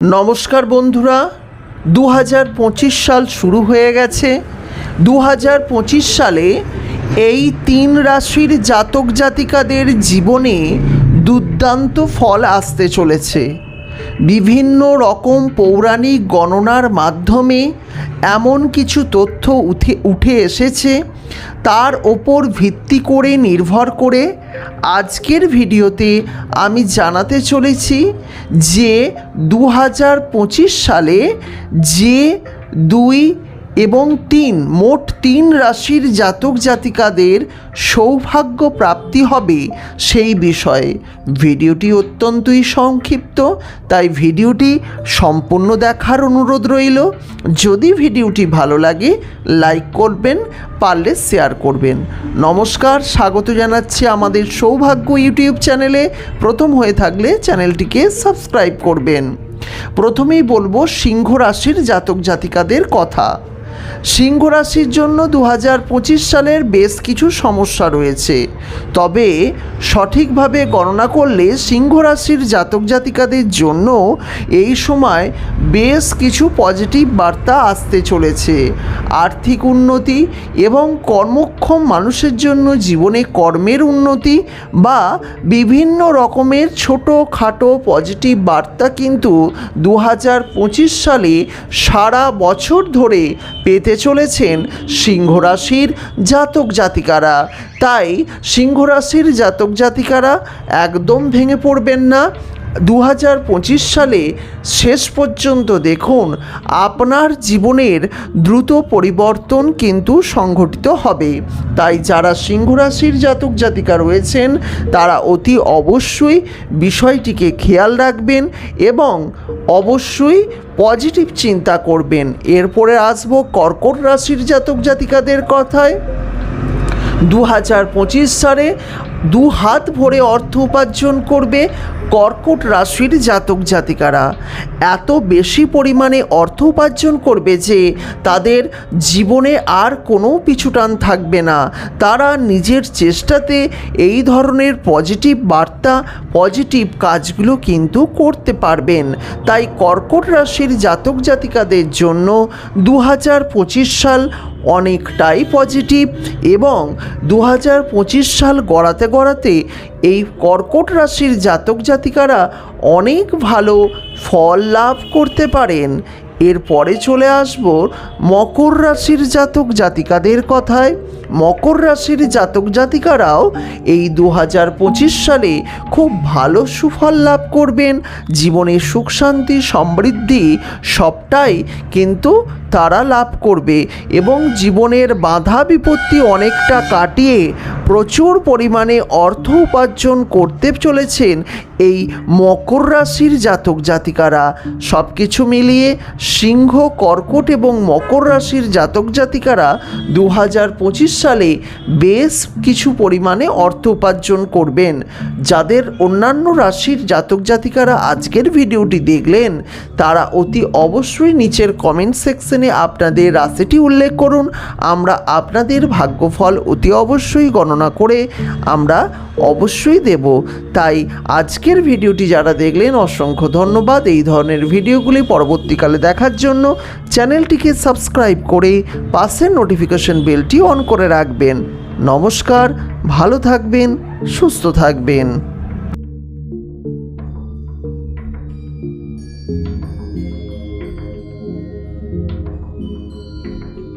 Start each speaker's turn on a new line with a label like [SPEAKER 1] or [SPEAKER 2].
[SPEAKER 1] নমস্কার বন্ধুরা দু হাজার পঁচিশ সাল শুরু হয়ে গেছে। দু হাজার পঁচিশ সালে এই তিন রাশির জাতক জাতিকাদের জীবনে দুর্দান্ত ফল আসতে চলেছে। বিভিন্ন রকম পৌরাণিক গণনার মাধ্যমে এমন কিছু তথ্য উঠে উঠে এসেছে, তার ওপর ভিত্তি করে নির্ভর করে আজকের ভিডিওতে আমি জানাতে চলেছি যে দু হাজার পঁচিশ সালে যে দুই এবং তিন, মোট তিন রাশির জাতক জাতিকাদের সৌভাগ্য প্রাপ্তি হবে সেই বিষয়ে। ভিডিওটি অত্যন্তই সংক্ষিপ্ত, তাই ভিডিওটি সম্পূর্ণ দেখার অনুরোধ রইল। যদি ভিডিওটি ভালো লাগে, লাইক করবেন, পারলে শেয়ার করবেন। নমস্কার, স্বাগত জানাচ্ছি আমাদের সৌভাগ্য ইউটিউব চ্যানেলে। প্রথম হয়ে থাকলে চ্যানেলটিকে সাবস্ক্রাইব করবেন। প্রথমেই বলব সিংহ রাশির জাতক জাতিকাদের কথা। সিংহ রাশির জন্য দু হাজার পঁচিশ সালের বেশ কিছু সমস্যা রয়েছে। তবে সঠিকভাবে গণনা করলে সিংহ রাশির জাতক জাতিকাদের জন্য এই সময় বেশ কিছু পজিটিভ বার্তা আসতে চলেছে। আর্থিক উন্নতি এবং কর্মক্ষম মানুষের জন্য জীবনে কর্মের উন্নতি বা বিভিন্ন রকমের ছোটো খাটো পজিটিভ বার্তা কিন্তু দু হাজার পঁচিশ সালে সারা বছর ধরে পেতে চলেছেন সিংহ রাশির জাতক জাতিকারা। তাই সিংহ রাশির জাতক জাতিকারা একদম ভেঙে পড়বেন না। দু হাজার পঁচিশ সালে শেষ পর্যন্ত দেখুন আপনার জীবনের দ্রুত পরিবর্তন কিন্তু সংঘটিত হবে। তাই যারা সিংহ রাশির জাতক জাতিকা রয়েছেন, তারা অতি অবশ্যই বিষয়টিকে খেয়াল রাখবেন এবং অবশ্যই পজিটিভ চিন্তা করবেন। এরপরে আসব কর্কট রাশির জাতক জাতিকাদের কথায়। দু হাজার পঁচিশ সালে দু হাত ভরে অর্থ উপার্জন করবে কর্কট রাশির জাতক জাতিকারা। এত বেশি পরিমাণে অর্থ উপার্জন করবে যে তাদের জীবনে আর কোনো পিছুটান থাকবে না। তারা নিজের চেষ্টাতে এই ধরনের পজিটিভ বার্তা পজিটিভ কাজগুলো কিন্তু করতে পারবেন। তাই কর্কট রাশির জাতক জাতিকাদের জন্য দু হাজার পঁচিশ সাল অনেকটাই পজিটিভ এবং দু হাজার পঁচিশ সাল গড়াতে গড়াতে এই কর্কট রাশির জাতক জাতিকারা অনেক ভালো ফল লাভ করতে পারেন। এরপরে চলে আসব মকর রাশির জাতক জাতিকাদের কথায়। মকর রাশির জাতক জাতিকারাও এই দু হাজার পঁচিশ সালে খুব ভালো সুফল লাভ করবেন। জীবনে সুখ, শান্তি, সমৃদ্ধি সবটাই কিন্তু তারা লাভ করবে এবং জীবনের বাধা বিপত্তি অনেকটা কাটিয়ে প্রচুর পরিমাণে অর্থ উপার্জন করতে চলেছেন এই মকর রাশির জাতক জাতিকারা। সব কিছু মিলিয়ে সিংহ, কর্কট এবং মকর রাশির জাতক জাতিকারা দু হাজার পঁচিশ সালে বেশ কিছু পরিমাণে অর্থ উপার্জন করবেন। যাদের অন্যান্য রাশির জাতক জাতিকারা আজকের ভিডিওটি দেখলেন, তারা অতি অবশ্যই নিচের কমেন্ট সেকশনে আপনাদের রাশিটি উল্লেখ করুন। আমরা আপনাদের ভাগ্যফল অতি অবশ্যই গণনা করে আমরা অবশ্যই দেব। তাই আজকের ভিডিওটি যারা দেখলেন, অসংখ্য ধন্যবাদ। এই ধরনের ভিডিওগুলি পরবর্তীকালে দেখার জন্য চ্যানেলটিকে সাবস্ক্রাইব করে পাশের নোটিফিকেশন বেলটি অন করে রাখবেন। নমস্কার ভালো থাকবেন সুস্থ থাকবেন।